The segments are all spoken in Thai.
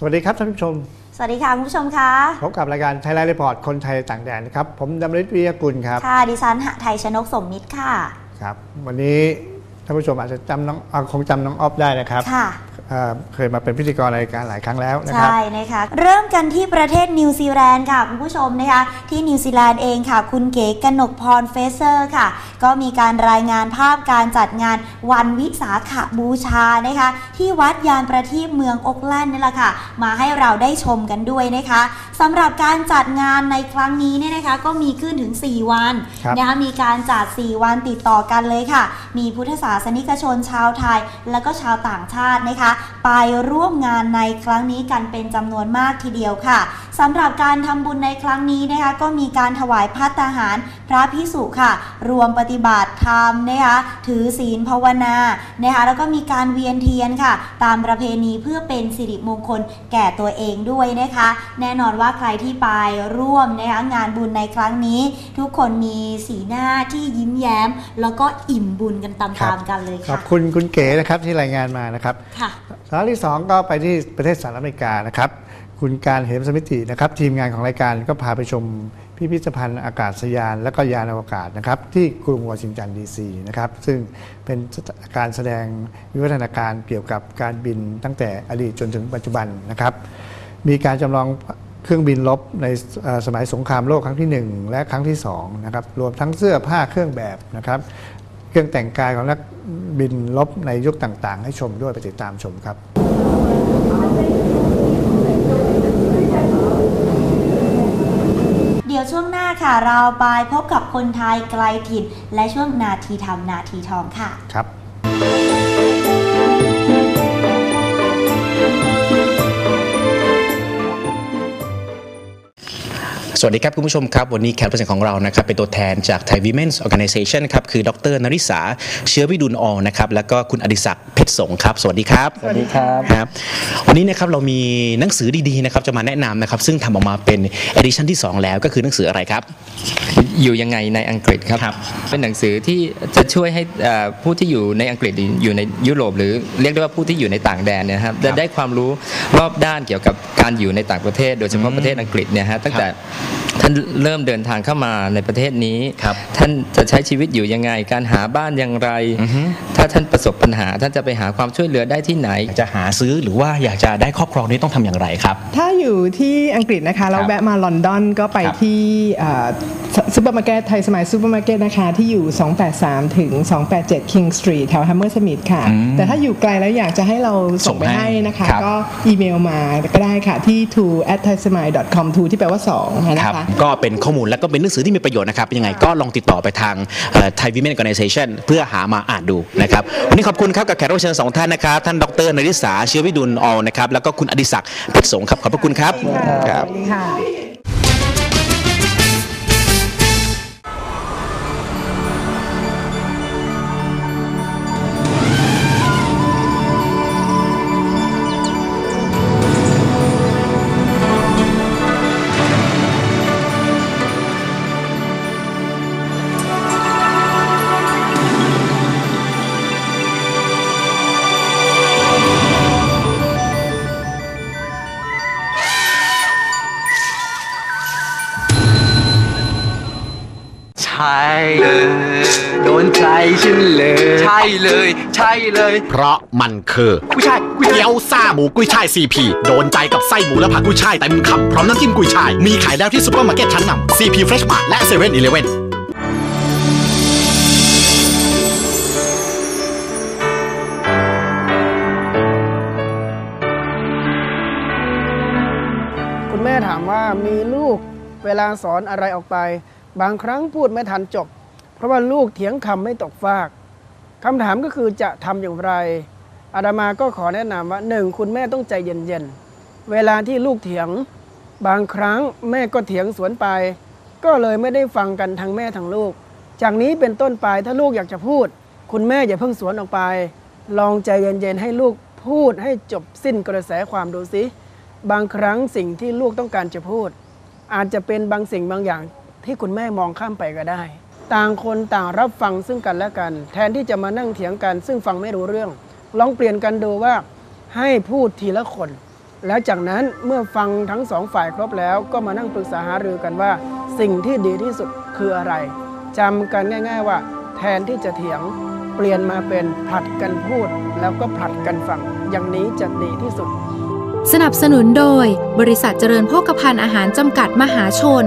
สวัสดีครับท่านผู้ชม สวัสดีค่ะคุณผู้ชมคะพบกับรายการไทยไลฟ์รีพอร์ตคนไทยต่างแดนนะครับ ผมดำริศวิทยากุลครับค่ะดิฉันหไทยชนกสมมิตรค่ะ ครับ วันนี้ท่านผู้ชมอาจจะจำน้องอ่าคงจำน้องออฟได้นะครับค่ะ เอ่อเคยมาเป็นพิธีกรรายการหลายครั้งแล้วนะครับ ใช่นะคะเริ่มกันที่ประเทศนิวซีแลนด์ค่ะ คุณผู้ชมนะคะที่นิวซีแลนด์เองค่ะ คุณเก๋กนกพรเฟเซอร์ค่ะ ก็มีการรายงานภาพการจัดงานวันวิสาขบูชานะคะ ที่วัดยานประทีปเมืองโอกแลนด์นี่แหละค่ะ มาให้เราได้ชมกันด้วยนะคะสำหรับการจัดงานในครั้งนี้เนี่ยนะคะ ก็มีขึ้นถึง 4 วันครับนะคะมีการจัด 4 วันติดต่อกันเลยค่ะ มีพุทธศาสนิกชนชาวไทย และก็ชาวต่างชาตินะคะไปร่วมงานในครั้งนี้กันเป็นจำนวนมากทีเดียวค่ะสำหรับการทำบุญในครั้งนี้นะคะก็มีการถวายพัตตาหารพระพิสุค่ะ รวมปฏิบัติธรรมนะคะถือศีลภาวนานะคะแล้วก็มีการเวียนเทียนค่ะ ตามประเพณีเพื่อเป็นสิริมงคลแก่ตัวเองด้วยนะคะ แน่นอนว่าใครที่ไปร่วมนะคะงานบุญในครั้งนี้ ทุกคนมีสีหน้าที่ยิ้มแย้ม แล้วก็อิ่มบุญกันตครัามบๆกันเลยขอค่ะบคุณคุณเก๋นะครับที่รายงานมานะครับค่ะสาระที่สองก็ไปที่ประเทศสหรัฐอเมริกานะครับ คุณการเหมสมิตินะครับ ทีมงานของรายการก็พาไปชมพิพิธภัณฑ์อากาศยาน และก็ยานอวกาศนะครับ ที่กรุงวอชิงตันดีซีนะครับ ซึ่งเป็นการแสดงวิวัฒนาการเกี่ยวกับการบินตั้งแต่อดีตจนถึงปัจจุบันนะครับ มีการจำลองเครื่องบินรบในสมัยสงครามโลกครั้งที่ 1 และครั้งที่2นะครับรวมทั้งเสื้อผ้าเครื่องแบบนะครับ เครื่องแต่งกายของนักบินรบในยุคต่างๆ ให้ชมด้วยไปติดตามชมครับ เดี๋ยวช่วงหน้าค่ะ เราไปพบกับคนไทยไกลถิ่นและช่วงนาทีทำนาทีทองค่ะ ครับ สวัสดีครับ คุณผู้ชมครับ วันนี้แขกรับเชิญของเรานะครับเป็นตัวแทนจาก Thai Women's Organization ครับคือดรนริษาเชื้อวิดุลออนะครับแล้วก็คุณอดิศักดิ์เพชรสงฆ์ครับ สวัสดีครับสวัสดีครับครับ วันนี้นะครับเรามีหนังสือดีๆนะครับจะมาแนะนำนะครับซึ่งทำออกมาเป็น edition ที่ 2 แล้วก็คือหนังสืออะไรครับ อยู่ยังไงในอังกฤษครับ ครับ เป็นหนังสือที่จะช่วยให้เอ่อผู้ที่อยู่ในอังกฤษหรืออยู่ในยุโรป หรือเรียกได้ว่าผู้ที่อยู่ในต่างแดนเนยนะครับจะได้ความรู้รอบด้านเกี่ยวกับการอยู่ในต่างประเทศ โดยเฉพาะประเทศอังกฤษเนี่ยฮะตั้งแต่ท่านเริ่มเดินทางเข้ามาในประเทศนี้ครับท่านจะใช้ชีวิตอยู่ยังไง การหาบ้านอย่างไรอือฮึถ้าท่านประสบปัญหา ท่านจะไปหาความช่วยเหลือได้ที่ไหนอยากจะหาซื้อหรือว่าอยากจะได้ครอบครองนี่ต้องทำอย่างไรครับ ถ้าอยู่ที่อังกฤษนะคะ เราแวะมาลอนดอนก็ไปครับที่ซูเปอร์มาร์เก็ตไทยสมัยซูเปอร์มาร์เก็ตนะคะ ที่อยู่ 283 ถึง 287 King Street แถว Hammersmith ค่ะ แต่ถ้าอยู่ไกลแล้วอยากจะให้เราส่งไปส่งให้ให้นะคะครับก็อีเมลมาก็ได้ค่ะที่ to at thaismile com to ที่แปลว่า 2 นะครับคะก็เป็นข้อมูลและก็เป็นหนังสือที่มีประโยชน์นะครับยังไงก็ลองติดต่อไปทางไทยวิ men Organization เพื่อหามาอ่านดูนะครับวันนี้ขอบคุณครับกับแขกรับเชิญสองท่านนะครับท่านดรนริษาเชื้อวิดุลออลนะครับแล้วก็คุณอดิศักดิ์เพชรสงฆ์ครับขอบพระคุณครับครับ ช่เลยโดนใจฉันเลย ใช่เลย ใช่เลย เพราะมันคือผู้ชายก๋วยเตี๋ยวซ่าหมูกุ้ยช่ายซีพีโดนใจกับไส้หมูและผักกุ้ยช่ายเต็มคำพร้อมน้ำจิ้มกุ้ยช่าย มีขายแล้วที่ซุปเปอร์มาร์เก็ตชั้นนำซีพีเฟรชมาร์ทและเซเว่นอีเลเว่นคุณแม่ถามว่ามีลูกเวลาสอนอะไรออกไป บางครั้งพูดไม่ทันจบ เพราะว่าลูกเถียงคำไม่ตกฟากคำถามก็คือจะทำอย่างไร อาดามาก็ขอแนะนำว่าหนึ่งคุณแม่ต้องใจเย็นๆ เวลาที่ลูกเถียง บางครั้งแม่ก็เถียงสวนไป ก็เลยไม่ได้ฟังกันทั้งแม่ทั้งลูก จากนี้เป็นต้นไปถ้าลูกอยากจะพูด คุณแม่อย่าเพิ่งสวนออกไป ลองใจเย็นๆให้ลูกพูดให้จบสิ้นกระแสความดูสิบางครั้งสิ่งที่ลูกต้องการจะพูด อาจจะเป็นบางสิ่งบางอย่าง ที่คุณแม่มองข้ามไปก็ได้ ต่างคนต่างรับฟังซึ่งกันและกัน แทนที่จะมานั่งเถียงกัน ซึ่งฟังไม่รู้เรื่อง ลองเปลี่ยนกันดูว่าให้พูดทีละคน แล้วจากนั้นเมื่อฟังทั้งสองฝ่ายครบแล้ว ก็มานั่งปรึกษาหารือกันว่า สิ่งที่ดีที่สุดคืออะไรจำกันง่าย ๆ ว่า แทนที่จะเถียงเปลี่ยนมาเป็นผลัดกันพูด แล้วก็ผลัดกันฟัง อย่างนี้จะดีที่สุด สนับสนุนโดย บริษัทเจริญโภคภัณฑ์อาหารจำกัดมหาชน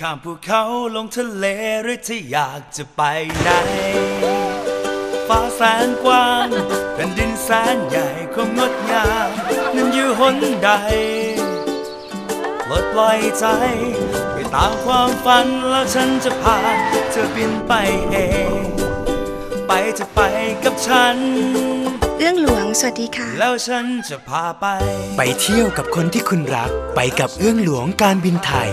ข้ามภูเขาลงทะเลหรือที่อยากจะไปไหน ฟ้าแสนกว้างแผ่นดินแสนใหญ่ความงดงามนั้นอยู่หนใดปลดปล่อยใจ ไปตามความฝันแล้วฉันจะพาเธอบินไปเอง ไปจะไปกับฉันเอื้องหลวง สวัสดีค่ะ แล้วฉันจะพาไป ไปเที่ยวกับคนที่คุณรัก ไปกับเอื้องหลวงการบินไทย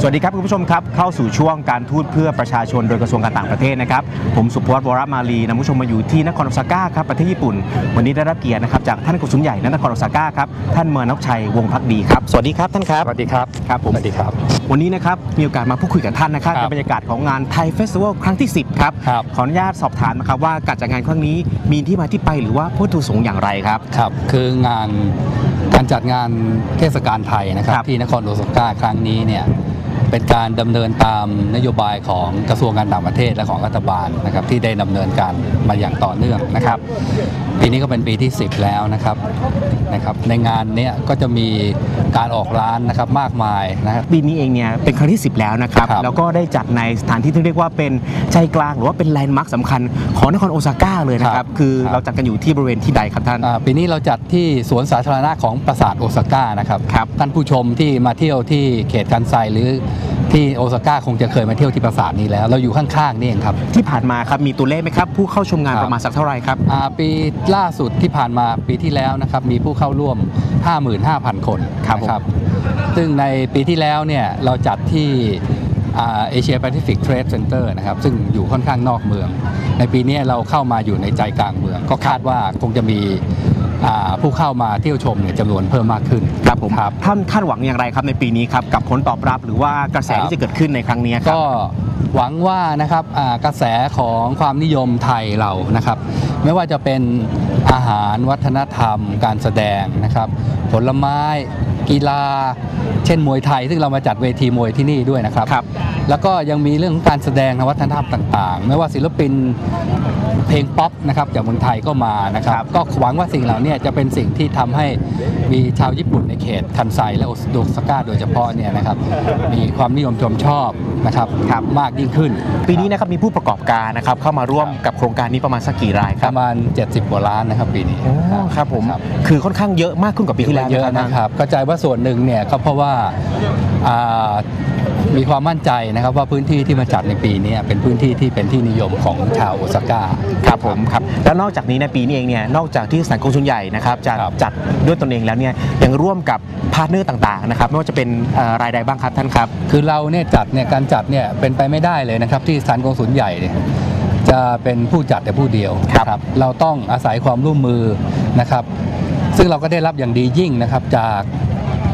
สวัสดีครับคุณผู้ชมครับเข้าสู่ช่วงการทูตเพื่อประชาชนโดยกระทรวงการต่างประเทศนะครับผมสุพจน์วรมาลีนำผู้ชมมาอยู่ที่นครโอซาก้าครับประเทศญี่ปุ่น วันนี้ได้รับเกียรตินะครับจากท่านกงสุลใหญ่ณนครโอซาก้าครับท่านเมอร์นกชัยวงศ์พักดีครับสวัสดีครับท่านครับสวัสดีครับครับผมสวัสดีครับ วันนี้นะครับมีโอกาสมาพูดคุยกับท่านนะครับในบรรยากาศของงานไทยเฟสติวัลครั้งที่ 10ครับขออนุญาตสอบถามนะครับว่าการจัดงานครั้งนี้มีที่มาที่ไปหรือว่าวัตถุประสงค์อย่างไรครับครับคืองานการจัดงานเทศกาลไทยนะครับที่นครโอซาก้าครั้งนี้เนี่ย เป็นการดำเนินตามนโยบายของกระทรวงการต่างประเทศและของรัฐบาลนะครับที่ได้ดำเนินการมาอย่างต่อเนื่องนะครับ ปีนี้ก็เป็นปีที่ 10 แล้วนะครับนะครับ ในงานเนี้ยก็จะมีการออกร้านนะครับมากมายนะครับ ปีนี้เองเนี่ยเป็นครั้งที่ 10 แล้วนะครับแล้วก็ได้จัดในสถานที่ที่เรียกว่าเป็นใจกลางหรือว่าเป็นแลนด์มาร์คสำคัญของนครโอซาก้าเลยนะครับคือเราจัดกันอยู่ที่บริเวณที่ใดครับท่าน อ่าปีนี้เราจัดที่สวนสาธารณะของปราสาทโอซาก้านะครับท่านผู้ชมที่มาเที่ยวที่เขตคันไซหรือ ที่โอซาก้าคงจะเคยมาเที่ยวที่ปราสาทนี้แล้ว เราอยู่ข้างๆนี่เองครับ ที่ผ่านมาครับมีตัวเลขไหมครับ ผู้เข้าชมงานประมาณสักเท่าไหร่ครับอ่าปีล่าสุดที่ผ่านมาปีที่แล้วนะครับมีผู้เข้าร่วม 55,000 คนครับนะซึ่งในปีที่แล้วเนี่ยเราจัดที่เอเชียแปซิฟิกเทรดเซ็นเตอร์นะครับซึ่งอยู่ค่อนข้างนอกเมือง ในปีนี้เราเข้ามาอยู่ในใจกลางเมือง ก็คาดว่าคงจะมีอ่า ผู้เข้ามาเที่ยวชมเนี่ยจำนวนเพิ่มมากขึ้นครับผมท่านคาดหวังอย่างไรครับในปีนี้ครับกับผลตอบรับหรือว่ากระแสที่จะเกิดขึ้นในครั้งนี้ครับก็หวังว่านะครับอ่ากระแสของความนิยมไทยเรานะครับ ไม่ว่าจะเป็นอาหารวัฒนธรรม การแสดงนะครับ ผลไม้กีฬา เช่นมวยไทย ซึ่งเรามาจัดเวทีมวยที่นี่ด้วยนะครับแล้วก็ยังมีเรื่องของการแสดงทางวัฒนธรรมต่างๆ ไม่ว่าศิลปิน เพลงป๊อปนะครับจากเมืองไทยก็มานะครับ ก็หวังว่าสิ่งเหล่านี้จะเป็นสิ่งที่ทำให้มีชาวญี่ปุ่นในเขตคันไซและโอโดซาก้าโดยเฉพาะเนี่ยนะครับมีความนิยมชมชอบนะครับมากยิ่งขึ้น ปีนี้นะครับมีผู้ประกอบการนะครับเข้ามาร่วมกับโครงการนี้ประมาณสักกี่รายคปรับระมาณ 70กว่าล้านนะครับปีนี้ครับผมคือค่อนข้างเยอะมากขึ้นกว่าปีที่แล้วเยอะท่านะครับเข้าใจว่าส่วนหนึ่งเนี่ยก็เพราะว่าอ่า มีความมั่นใจนะครับว่าพื้นที่ที่มาจัดในปีนี้เป็นพื้นที่ที่เป็นที่นิยมของชาวโอซาก้าครับผมครับแล้วนอกจากนี้ในปีนี้เองเนี่ยนอกจากที่สถานกงสุลใหญ่นะครับจะจัดด้วยตนเองแล้วเนี่ยยังร่วมกับพาร์ทเนอร์ต่างๆนะครับไม่ว่าจะเป็นเอ่อรายใดบ้างครับท่านครับ คือเราเนี่ยจัดเนี่ยการจัดเนี่ยเป็นไปไม่ได้เลยนะครับที่สถานกงสุลใหญ่เนี่ยจะเป็นผู้จัดแต่ผู้เดียวครับเราต้องอาศัยความร่วมมือนะครับ ซึ่งเราก็ได้รับอย่างดียิ่งนะครับจาก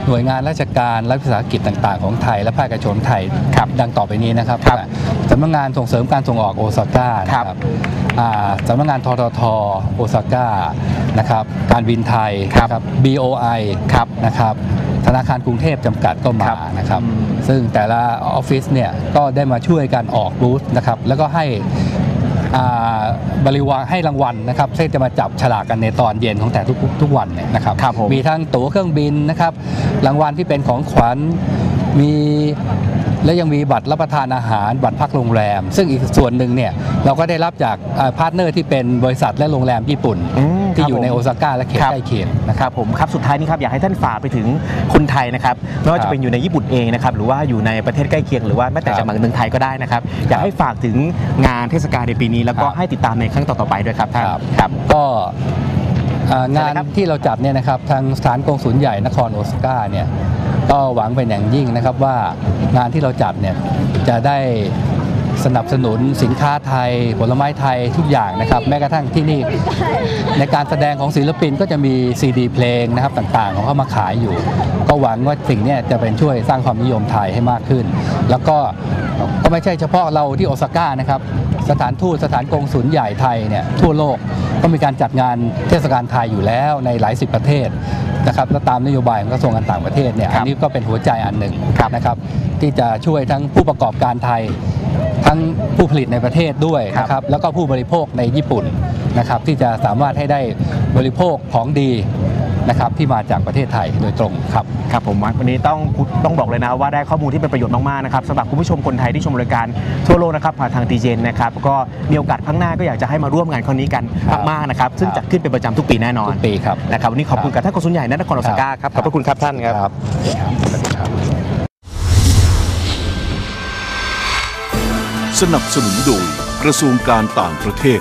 หน่วยงานราชการรัฐวิสาหกิจต่าง ๆ ของไทยและภาคเอกชนไทยดังต่อไปนี้นะครับสำนักงานส่งเสริมการส่งออกโอซาก้านะครับอ่าสำนักงานทททโอซาก้านะครับการบินไทยนะครับ BOI นะครับธนาคารกรุงเทพจำกัดก็มานะครับ ซึ่งแต่ละออฟฟิศเนี่ยก็ได้มาช่วยกันออกบูธนะครับแล้วก็ให้อ่า บริวารให้รางวัลนะครับซึ่งจะมาจับฉลากกันในตอนเย็นของแต่ทุกทุกวันเนี่ยนะครับครับผมมีทั้งตั๋วเครื่องบินนะครับรางวัลที่เป็นของขวัญมี และยังมีบัตรรับประทานอาหาร บัตรพักโรงแรม ซึ่งอีกส่วนหนึ่งเนี่ยเราก็ได้รับจากพาร์ทเนอร์ที่เป็นบริษัทและโรงแรมญี่ปุ่น ที่อยู่ในโอซาก้าและเขตครับใกล้เคียงนะครับผมครับสุดท้ายนี้ครับอยากให้ท่านฝากไปถึงคนไทยนะครับไม่ว่าจะเป็นอยู่ในญี่ปุ่นเองนะครับหรือว่าอยู่ในประเทศใกล้เคียงหรือว่าแม้แต่ครับจะมาเมืองไทยก็ได้นะครับอยากให้ฝากถึงงานเทศกาลในปีนี้ แล้วก็ครับให้ติดตามในครั้งต่อๆไปด้วยครับท่านครับครับก็อ่างานที่เราจัดเนี่ยนะครับทางสถานกงศูนย์ใหญ่นครโอซาก้าเนี่ย ก็หวังเป็นอย่างยิ่งนะครับว่างานที่เราจัดเนี่ยจะได้สนับสนุนสินค้าไทย ผลไม้ไทยทุกอย่างนะครับ แม้กระทั่งที่นี่ในการแสดงของศิลปินก็จะมีซีดีเพลงนะครับต่างๆ ของเขามาขายอยู่ ก็หวังว่าสิ่งนี้จะเป็นช่วยสร้างความนิยมไทยให้มากขึ้น แล้วก็ก็ไม่ใช่เฉพาะเราที่โอซาก้านะครับ สถานทูตสถานกงศูนย์ใหญ่ไทยเนี่ยทั่วโลกก็มีการจัดงานเทศกาลไทยอยู่แล้วในหลายสิบประเทศ นะครับและตามนโยบายของกระทรวงการต่างประเทศเนี่ยอันนี้ก็เป็นหัวใจอันหนึ่งนะครับที่จะช่วยทั้งผู้ประกอบการไทย ทั้งผู้ผลิตในประเทศด้วยนะครับแล้วก็ผู้บริโภคในญี่ปุ่นนะครับที่จะสามารถให้ได้บริโภคของดี นะครับที่มาจากประเทศไทยโดยตรงครับครับผมวันนี้ต้องต้องบอกเลยนะว่าได้ข้อมูลที่เป็นประโยชน์มากๆนะครับสำหรับคุณผู้ชมคนไทยที่ชมรายการทั่วโลกนะครับผ่านทางทีเจนนะครับก็มีโอกาสข้างหน้าก็อยากจะให้มาร่วมงานครั้งนี้กันมากๆนะครับซึ่งจัดขึ้นเป็นประจำทุกปีแน่นอนทุกปีครับนะครับวันนี้ขอบคุณกับท่านกงสุลใหญ่นครโอซาก้าครับขอบพระคุณครับท่านครับสนับสนุนโดยกระทรวงการต่างประเทศ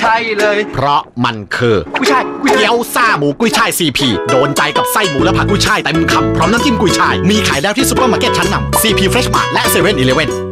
ใช่เลย เพราะมันคือกุ้ยช่ายกุ้ยเกี๊ยวซ่าหมูกุ้ยช่ายซีพีโดนใจกับไส้หมูและผักกุ้ยช่ายเต็มคำพร้อมน้ำจิ้มกุ้ยช่ายมีขายแล้วที่ซุปเปอร์มาร์เก็ตชั้นนำซีพีเฟรชมาร์ทและเซเว่นอีเลฟเว่น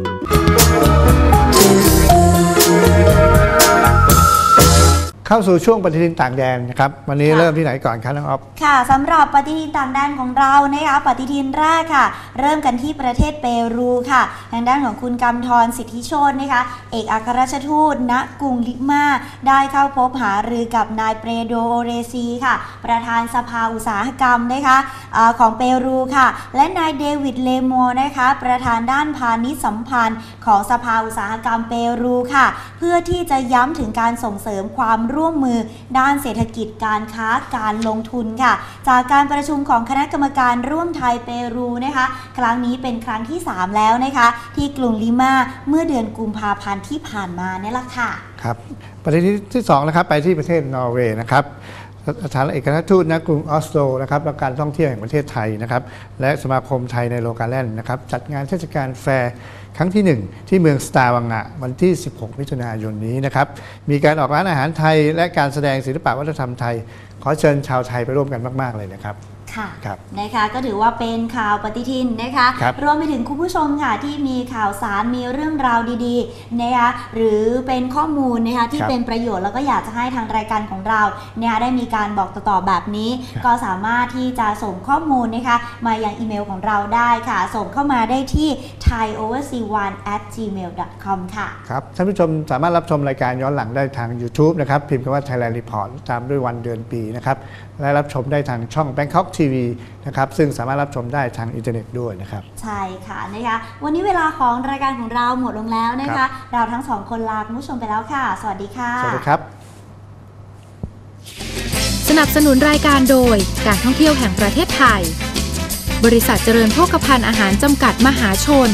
เข้าสู่ช่วงปฏิทินต่างแดนนะครับ วันนี้เริ่มที่ไหนก่อนครับน้องออฟ ค่ะสำหรับปฏิทินต่างแดนของเรานะคะปฏิทินแรกค่ะ เริ่มกันที่ประเทศเปรูค่ะ ทางด้านของคุณกำธรสิทธิโชตนะคะ เอกอัครราชทูตณกรุงลิมาได้เข้าพบหารือกับนายเปโดโอเรซีค่ะ ประธานสภาอุตสาหกรรมนะคะอาของเปรูค่ะ และนายเดวิดเลโมนะคะ ประธานด้านพาณิชย์สัมพันธ์ของสภาอุตสาหกรรมเปรูค่ะ เพื่อที่จะย้ำถึงการส่งเสริมความร่วมร่วมมือด้านเศรษฐกิจการค้าการลงทุนค่ะ จากการประชุมของคณะกรรมการร่วมไทยเปรูนะคะ ครั้งนี้เป็นครั้งที่ 3 แล้วนะคะ ที่กรุงลิมาเมื่อเดือนกุมภาพันธ์ที่ผ่านมาเนี่ยแหละค่ะครับประเด็นที่สองนะครับไปที่ประเทศนอร์เวย์นะครับสถานเอกอัครทูตณกรุงออสโลนะครับและการท่องเที่ยวแห่งประเทศไทยนะครับและสมาคมไทยในโลกาแลนด์นะครับจัดงานเทศกาลแฟร์ ครั้งที่ 1 ที่เมืองสตาร์วังงะวันที่ 16 มิถุนายนนี้นะครับมีการออกร้านอาหารไทย และการแสดงศิลปะวัฒนธรรมไทย ขอเชิญชาวไทยไปร่วมกันมาก ๆ เลยนะครับ ค่ะครับ นะคะก็ถือว่าเป็นข่าวปฏิทินนะคะครับรวมไปถึงคุณผู้ชมค่ะที่มีข่าวสารมีเรื่องราวดีๆนะคะหรือเป็นข้อมูลนะคะที่ครับเป็นประโยชน์แล้วก็อยากจะให้ทางรายการของเรานะคะได้มีการบอกต่อๆแบบนี้ก็สามารถที่จะส่งข้อมูลนะคะมายังอีเมลของเราได้ค่ะ ส่งเข้ามาได้ที่ thaioverc1@gmail.com ค่ะ ครับท่านผู้ชมสามารถรับชมรายการย้อนหลังได้ทาง YouTube นะครับ พิมพ์คำว่า Thailand Report ตามด้วยวันเดือนปีนะครับและรับชมได้ทางช่อง Bangkok TV นะครับซึ่งสามารถรับชมได้ทางอินเทอร์เน็ตด้วยนะครับ ใช่ค่ะนะคะวันนี้เวลาของรายการของเราหมดลงแล้วนะครัคะบเราทั้งสองคนลาคุณผู้ชมไปแล้วค่ะ สวัสดีค่ะ สวัสดีครับ สนับสนุนรายการโดยการท่องเที่ยวแห่งประเทศไทย บริษัทเจริญโภคภัณฑ์อาหารจำกัดมหาชน